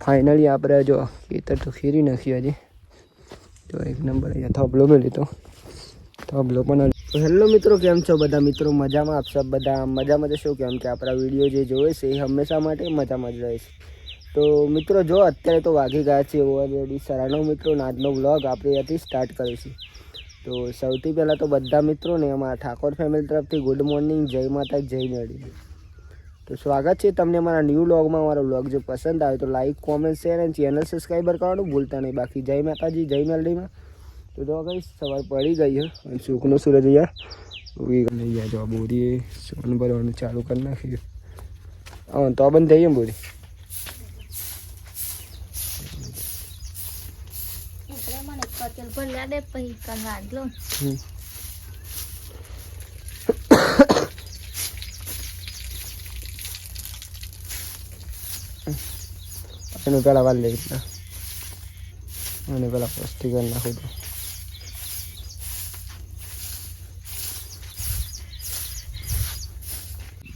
Finally આપણે જો ખેતર તો ખેરી નાખ્યું હજી તો એક નંબર અહીંયા થોબલો મેં તો. થોબલો પણ હેલો મિત્રો, કેમ છો બધા? મિત્રો, મજામાં? આપ બધા મજામાં જશો કેમ કે આપણા વીડિયો જે જોવે છે, એ હંમેશા માટે મજામાં જ રહે છે. તો મિત્રો, જો અત્યારે તો વાગી ગયા છે ઓલરેડી સરાનો મિત્રો આજનો વ્લોગ આપણે અહીંયાથી સ્ટાર્ટ કરીશું. તો સૌથી પહેલાં તો બધા મિત્રોને અમારા ઠાકોર ફેમિલી તરફથી ગુડ મોર્નિંગ જય માતા જય મેળી તો સ્વાગત છે તમને અમારા ન્યૂ વ્લોગમાં અમારો વ્લોગ જો પસંદ આવે તો લાઈક કોમેન્ટ શેર અને ચેનલ સબસ્ક્રાઈબર કરવાનું ભૂલતા નહીં. બાકી જય માતાજી જય મેલડીમાં. તો જો કઈ સવાર પડી ગઈ છે અને સુખનો સૂરજ અહીંયા ઉગી ગઈ ગયા જો આ બોરી સોન ભરવાનું ચાલુ કરી નાખ્યું હા તો બંધ થઈ ગઈ ને બોરી? મને કચલ પર લાડે પછી કલાડ લો. એનું પેલા વાર લઈ લીધા. અને પેલા પસ્તી કરી નાખું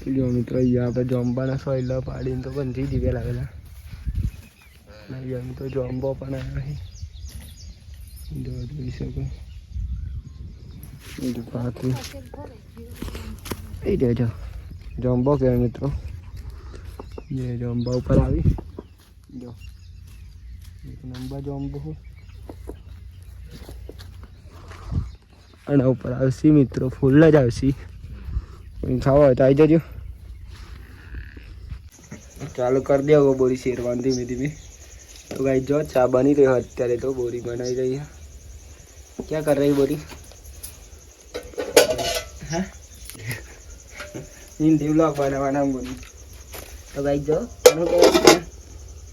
તો જો મિત્રો, અહીંયા આપણે જોંબાના સોયલા પાડીને તો બંધી પેલા પેલા. અને અહીંયા તો જોંબો પણ આવ્યો જો જોઈ શકો. એ દેજો જોંબો કે મિત્રો? જે જોંબા ઉપર આવી. જો. નંબર જો આંબો આના ઉપર આવશે મિત્રો ફૂલ જ આવશે. ખાવા હોય તો આવી જજો. ચાલુ કરી દેવો બોરી શેરવાની ધીમે ધીમે. તો ગાઈ જો ચા બની રહ્યો અત્યારે તો બોરી બનાવી રહી ક્યાં કર રહી બોરી? હા? હિન્દી બ્લોગ બનાવવાના બોરી તો ગાઈ જો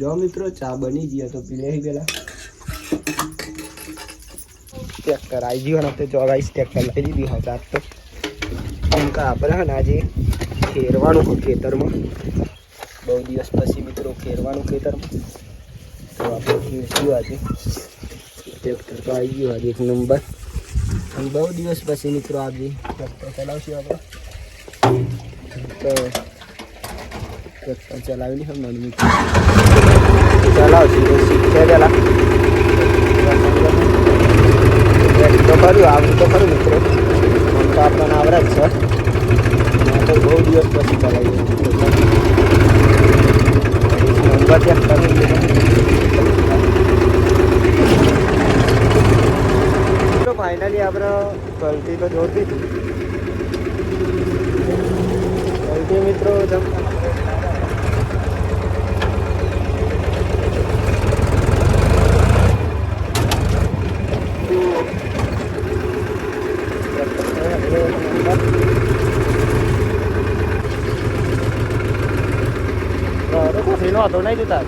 જો મિત્રો, ચા બની ગયા તો પી લે પેલા. ટ્રેક્ટર આવી ગયો ને આપણે ગાઈસ ટ્રેક્ટર લઈ દીધી હા ચાર તો. કેમ આપણે ને આજે ખેરવાનું ખેતરમાં. બહુ દિવસ પછી મિત્રો ખેરવાનું ખેતરમાં. તો આપણે ખેરશું આજે? ટ્રેક્ટર તો આવી ગયું, આજે એક નંબર. અને બહુ દિવસ પછી મિત્રો આજે ટ્રેક્ટર ચલાવશું આપણે. તો ટ્રેક્ટર ચલાવી નહીં મને ચલાવશું તો શીખે પેલા. તો કર્યું આવડું તો ખરું મિત્રો. તો આપણને આવડે જ છે આ તો બહુ દિવસ પછી ચલાવીએ નંબર ત્યાં કરી તો ફાઇનલી આપણે ગલતી તો જોતી હતી ગલતી મિત્રો જમતા Tối nay đi ta.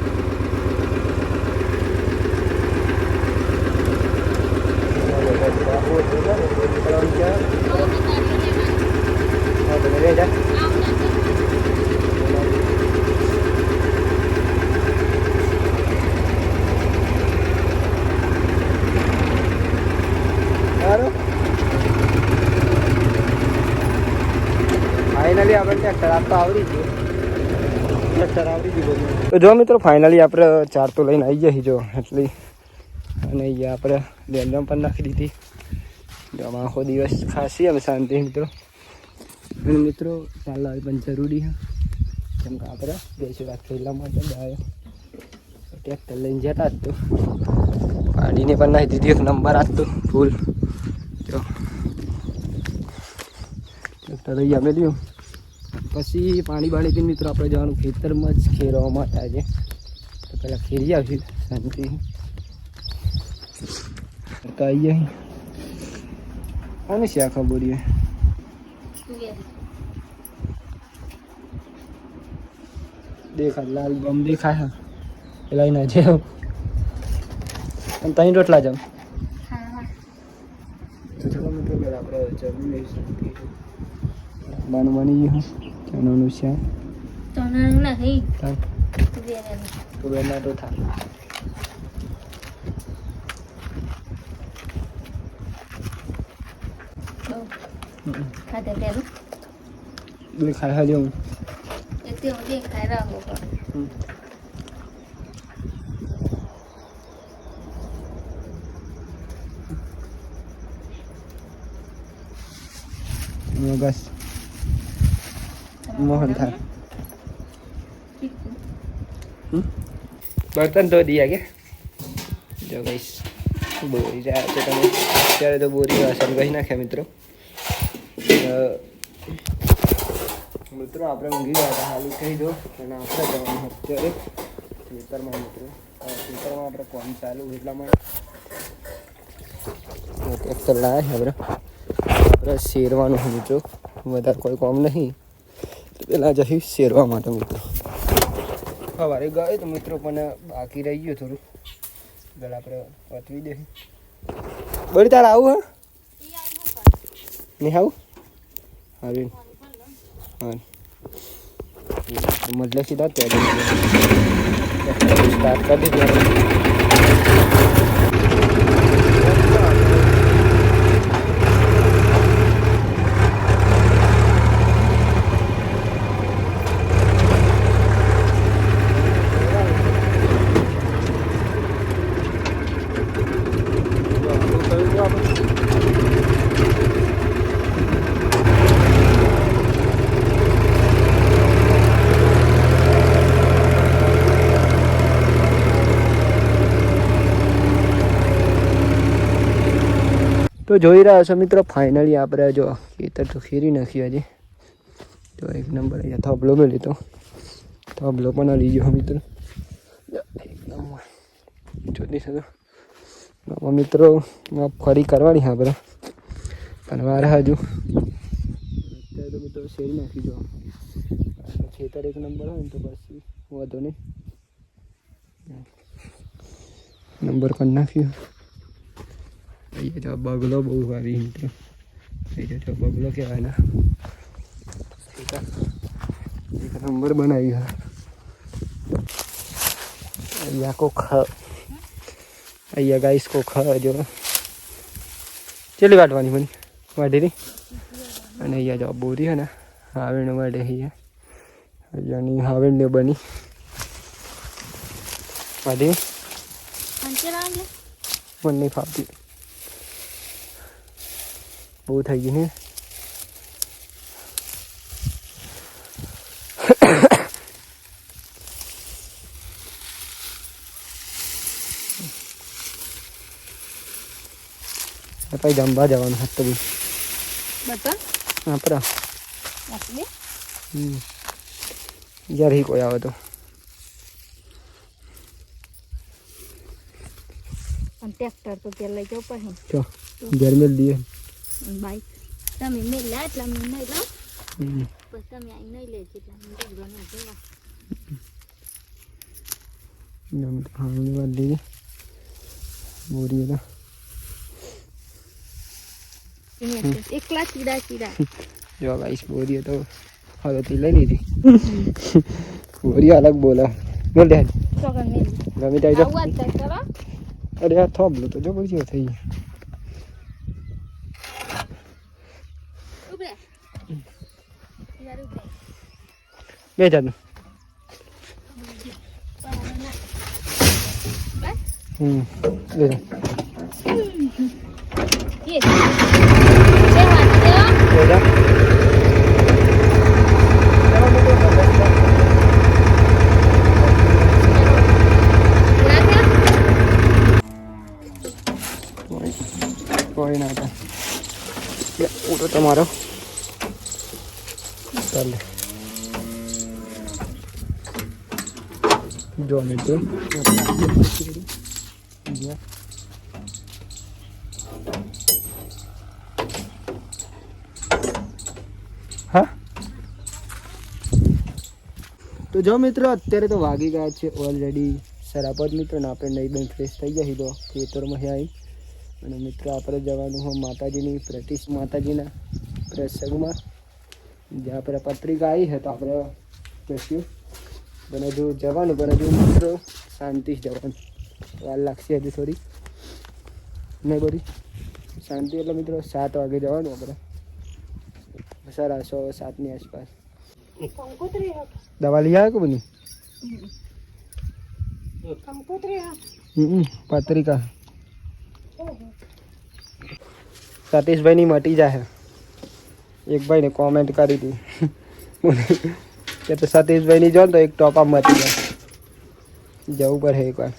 Finally આપણે ત્યાં તો આવડી ગયું તો જો મિત્રો ફાઇનલી આપણે ચાર તો લઈને આવી જઈએ જો, એટલી. અને અહીંયા આપણે ડેન્ડમ પણ નાખી દીધી. જો આખો દિવસ ખાસી અમે શાંતિ મિત્રો. અને મિત્રો, ચાલ આવી પણ જરૂરી છે. કેમ કે આપણે દેશી વાત થયેલા માટે ગાયો ટ્રેક્ટર લઈને જતા જ તો. ગાડીને પણ નાખી દીધી, એક નંબર આપતો ફૂલ જો. ટ્રેક્ટર લઈ આવેલી પછી પાણી બાણી પીને મિત્રો આપણે જવાનું ખેતરમાં જ ખેરવા માટે આજે. તો પહેલાં ખેરી આવશું. શાંતિ. આવીએ અને શા ખબર દેખાય, લાલ બમ દેખાય પેલા એના જેવું. અને ત્રણ રોટલા જમ. તો ચાલો મિત્રો આપણે જમી લઈશું. બની ગયું ચણાનું છે. તો નાનું નહીં તો તુવેરનું તો બહુ ખાતે પેલું? દેખાય હું. એ તે હું દેખાય પણ. બસ મોહન થાય બર્તન ધો દિયા કે? જો ગઈશ બોરી રહ્યા છે તમે. અત્યારે તો બોરી વાસણ ગઈ નાખ્યા મિત્રો. મિત્રો, આપણે ઊંઘી ગયા હતા હાલ કહી દો અને આપણે જવાનું અત્યારે ખેતરમાં મિત્રો. ખેતરમાં આપણે કોમ ચાલુ એટલા માટે. ટ્રેક્ટર લાવ્યા છે, આપણે. આપણે શેરવાનું મિત્રો. વધારે કોઈ કોમ નહીં. પેલા જઈ શેરવા માટે મિત્રો. સવારે ગયો તો મિત્રો પણ બાકી રહી ગયું થોડું. પેલા આપણે પતવી દે. બળી તારે આવું હા? નહીં આવું આવી હા મતલબ સીધા સ્ટાર્ટ કરી દીધું. તો જોઈ રહ્યા છો મિત્રો ફાઇનલી આપણે જો ખેતર તો ખેરી નાખ્યું હજી તો એક નંબર અહીંયા થોબલો મેળ્યો તો. થોબલો પણ લઈ ગયો મિત્રો. એક નંબર. જોતી શકો આમાં મિત્રો ફરી કરવાની હા આપણે. પણ વાર હજુ. અત્યારે તો મિત્રો શેરી નાખી જો. ખેતર એક નંબર હોય ને તો પછી વાંધો નહીં. નંબર પણ નાખ્યું. અહીંયા જો બગલો બહુ આવી મિત્રો અહીંયા જો બગલો કહેવાય ને. એક નંબર બનાવી હા. અહીંયા કોક અહીંયા ગાઈસ કોક જો. ચેલી વાટવાની મને વાઢીરી અને અહીંયા જો બોરી હે ને. હાવેણ વાઢે અહીંયા અહીંયાની હાવેણ ને બની. વાઢી મને નહીં ફાવતી. બહુ થઈ ગયું ને પછી જમવા જવાનું હતું બધું બટન આપણા આપી યાર હી કોઈ આવે તો અને ટ્રેક્ટર તો ત્યાં લઈ જાવ પછી જો ઘર મેલ દઈએ બાઈક તમે મેં લા એટલે અમે નહીં હમ. પછી તમે અહીં નહીં લેજો એટલે અમે ડગલો નહીં જોવા વાત લઈએ બોરી હતા એકલા ચીડા ચીડા જો ગાઈસ બોરી તો હાલતી લઈ લીધી બોરી અલગ બોલા બોલ મેં ગમે ત્યાં જો આવું જ કરો અરે આ થોબલું તો જો બોલી થઈ ગયું બે જાતનું હમ બે. કોઈ ના હતા તમારો. ચાલે. જો મિત્રો હા? તો જો મિત્રો અત્યારે તો વાગી ગયા છે ઓલરેડી સરાપત મિત્રો ને આપણે નહીં બેન ફ્રેશ થઈ જાય તો ખેતરમાં આવી અને મિત્રો આપણે જવાનું હોય માતાજીની પ્રતિશ માતાજીના પ્રસંગમાં. જ્યાં આપણે પત્રિકા આવી છે તો આપણે બેસ્યું પણ હજુ જવાનું પણ હજુ મિત્રો શાંતિ જ જવાનું વાર લાગશે હજુ થોડી નહીં બધી શાંતિ એટલે મિત્રો સાત વાગે જવાનું આપણે સારા સો સાતની આસપાસ દવા લઈ આવે કે બની હમ પત્રિકા સતીશભાઈની મટી જાય એક ભાઈને કોમેન્ટ કરી હતી કે તો સતીશભાઈની જો ને તો એક ટોપા મટી જાય જવું પડે એકવાર.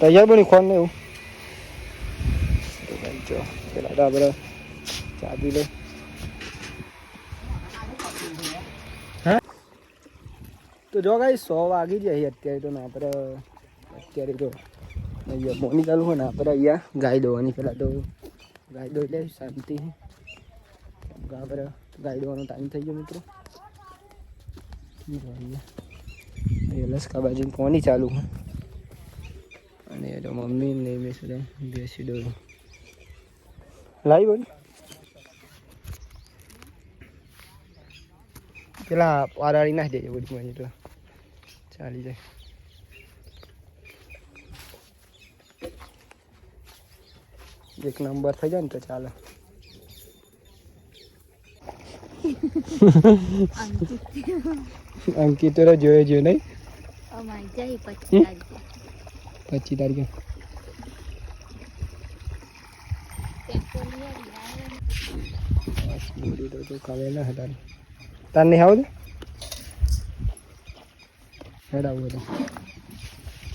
તૈયાર બની ખોન ને એવું? જો, પેલા તો આપણે ચાબી લે. તો જો ગાઈ સો વાગી જાય અત્યારે તો ને આપણે અત્યારે તો મોની ચાલુ હોય ને આપણે અહીંયા ગાય દોવાની. પેલા તો ગાય દો એટલે શાંતિ કે આપણે ગાય ટાઈમ થઈ ગયો મિત્રો. એ બાજુ કોની ચાલુ અને મમ્મી ને સુધે બેસી દોરું લાવી બોલ પેલા પારાળી નાખી દેજો બધી એટલે ચાલી જાય. એક નંબર થઈ જાય ને તો ચાલે. અંકિત. તો જોયો જોયો નહીં. પચીસ તારીખે. તાર નહીં આવું હેડ આવું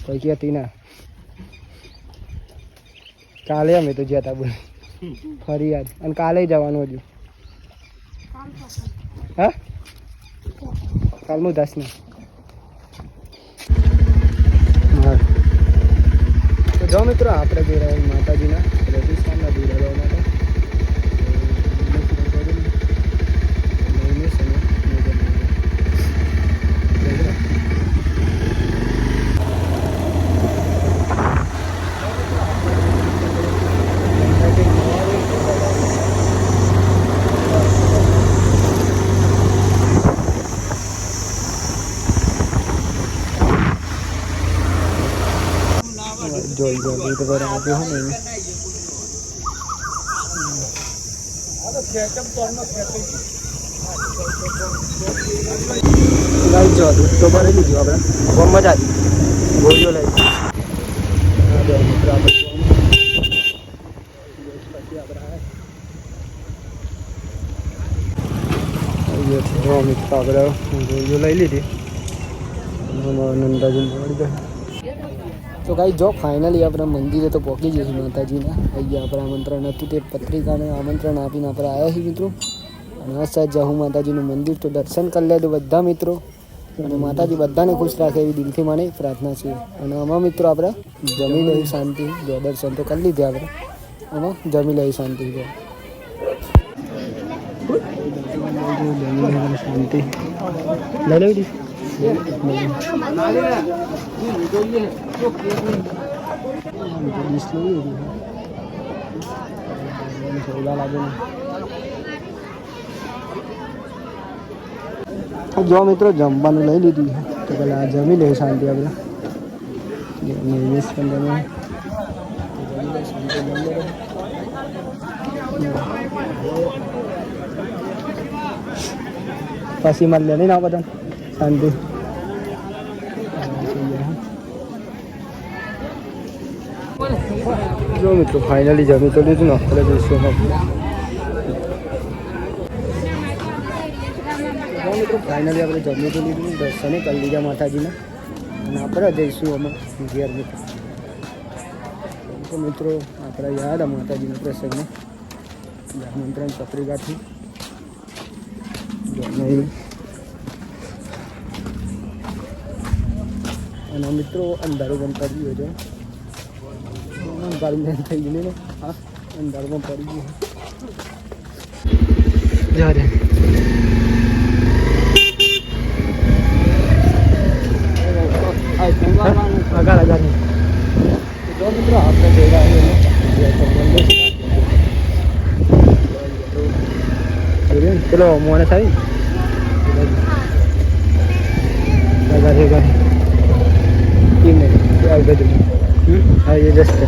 કોઈ કહેતી ના. કાલે અમે તો જ્યાં તા બોલ. ફરી યાદ. અને કાલે જવાનું હજુ. હા? કાલ હું દસ ને. તો જો મિત્રો, આપણે જઈ રહ્યા માતાજીના. પ્રતિષ્ઠાનના દૂર રહેવા માટે મહિને સમય જોઈ જો ગીત વગેરે આપ્યો હોય ને લાઈ દૂધ તો ભરી લીધું આપણે. બહુ મજા આવી. ગોળીઓ લઈ. મિત્રો આપણે ગોળીઓ લઈ લીધી. નંદાજી મળી ગયા તો કાંઈ જો ફાઇનલી આપણે મંદિરે તો પહોંચી જઈશું માતાજીના. અહીંયા આપણે આમંત્રણ હતું તે પત્રિકાને આમંત્રણ આપીને આપણે આવ્યા છીએ મિત્રો. અને આ જાહુ માતાજીનું મંદિર, તો દર્શન કરી લેજો બધા મિત્રો. અને માતાજી બધાને ખુશ રાખે એવી દિલથી મને પ્રાર્થના છે. અને આમાં મિત્રો આપણે જમી લઈ શાંતિ. જો દર્શન તો કરી લીધે આપણે. આમાં જમી લઈ શાંતિ. જો શાંતિ લઈ લેવી જો મિત્રો જમવાનું લઈ લીધું છે તો પેલા આ જમી લે શાંતિ આપણે નિવેશ પણ તમે જમી લે શાંતિ જમી લે. પછી મળે નહીં ના બધા શાંતિ જો મિત્રો ફાઇનલી જમી તો લીધું ને આપણે જઈશું મિત્રો ફાઇનલી આપણે જમી તો લીધું દર્શને કરી લીધા માતાજીના અને આપણે જઈશું અમે ઘેર મિત્રો તો મિત્રો આપણે યાદ માતાજીના પ્રસંગમાં આમંત્રણ પત્રિકાથી નહીં અને મિત્રો અંધારું પણ પડી ગયો છે. અંધારું બેન થઈ ગયું ને? હા અંધારું પણ પડી ગયું. જા રે. આગળ આગળ. જો મિત્રો આપણે ભેગા પેલો મોને થાય આગળ. ટીમ. આ બધું. હા એ રસ્તે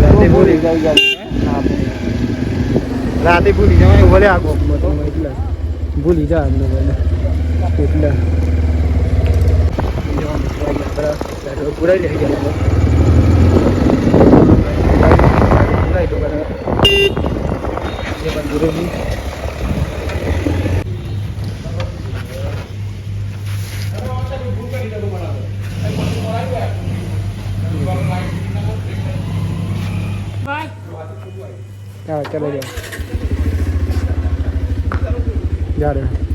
રાતે ભૂલી ભૂલી જવાય ભલે આગો. એટલે. ભૂલી જા અમને બોલે એટલે. પૂરા લઈ ગયા પૂરા તો કરે चले जाओ जा रहे हो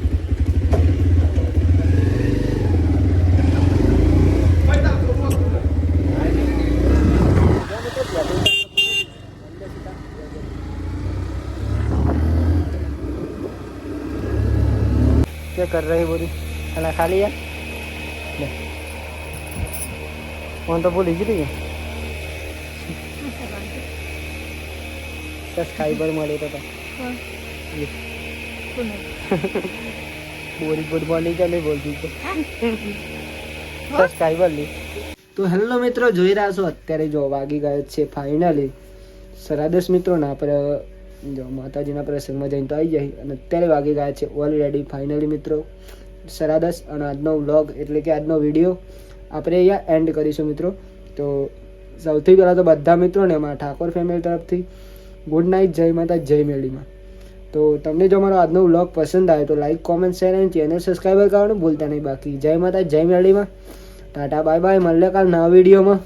क्या कर रही बोरी खाना खा लिया फोन तो भूल ही गई है સબસ્ક્રાઈબર મળે તો બોરી ગુડ મોર્નિંગ કે નહીં બોલતી તો? સબસ્ક્રાઈબર લી. તો હેલો મિત્રો જોઈ રહ્યા છો? અત્યારે જો વાગી ગયો છે ફાઇનલી સરાદસ દસ મિત્રો ના આપણે જો માતાજીના પ્રસંગમાં જઈને તો આવી જાય અને અત્યારે વાગી ગયા છે ઓલરેડી ફાઇનલી મિત્રો. સરાદસ દસ અને આજનો વ્લોગ એટલે કે આજનો વીડિયો આપણે અહીંયા એન્ડ કરીશું મિત્રો. તો સૌથી પહેલાં તો બધા મિત્રોને મારા ઠાકોર ફેમિલી તરફથી ગુડ નાઇટ જય માતા જય મેળીમાં તો તમને જો મારો આજનો વ્લોગ પસંદ આવે તો લાઈક કોમેન્ટ શેર અને ચેનલ સબસ્ક્રાઈબર કરવાનું ભૂલતા નહીં. બાકી જય માતા, જય મેળીમાં ટાટા બાય બાય મળે કાલ નવા વિડીયોમાં